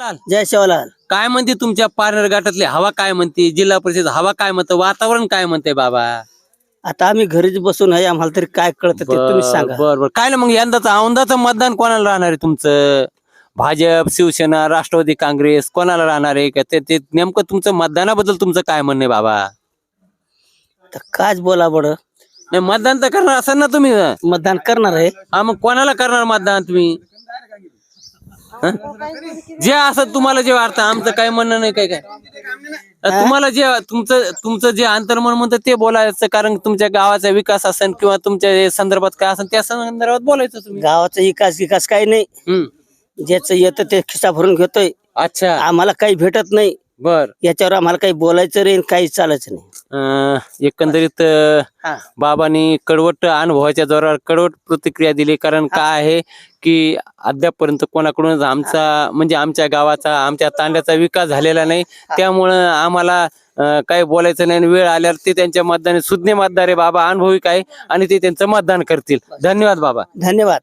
लाल, जय शिवलाल. काय म्हणते तुमच्या पारनेर गटातली हवा काय म्हणते? जिल्हा परिषद हवा काय म्हणते? वातावरण काय म्हणते बाबा? आता आम्ही घरीच बसून आहे आम्हाला तरी काय कळत ते तुम्ही सांगा. बर बर. काय ना मग यंदाचं औंदाचं मतदान कोणाला राहणार आहे तुमचं? भाजप शिवसेना राष्ट्रवादी काँग्रेस कोणाला राहणार आहे? का ते ते नेमकं तुमचं मतदानाबद्दल तुमचं काय म्हणणं आहे बाबा? तर काच बोला बरं. नाही मतदान तर करणार असाल ना तुम्ही. मतदान करणार आहे. हा मग कोणाला करणार मतदान तुम्ही? जे असं तुम्हाला जे वाटतं आमचं काय म्हणणं नाही काय काय तुम्हाला जे तुमचं तुमचं जे अंतर्मन म्हणतं ते बोलायचं कारण तुमच्या गावाचा विकास असेल किंवा तुमच्या संदर्भात काय असेल त्या संदर्भात बोलायचं तुम्ही. गावाचा विकास विकास काही नाही. ज्याचं येतं ते खिसा भरून घेतोय. अच्छा. आम्हाला काही भेटत नाही. बर. याच्यावर आम्हाला काही बोलायचं रे काही चालायचं नाही. अं, एकंदरीत अं, हा. बाबांनी कडवट अनुभवाच्या जोरावर कडवट प्रतिक्रिया दिली. कारण काय आहे की अद्यापपर्यंत कोणाकडूनच आमचा म्हणजे आमच्या गावाचा आमच्या तांड्याचा विकास झालेला नाही. त्यामुळं आम्हाला अं, काही बोलायचं नाही आणि वेळ आल्यावर ते त्यांच्या मतदानी सुज्ञ मतदार आहे. बाबा अनुभविक आहे आणि ते त्यांचं मतदान करतील. धन्यवाद बाबा. धन्यवाद.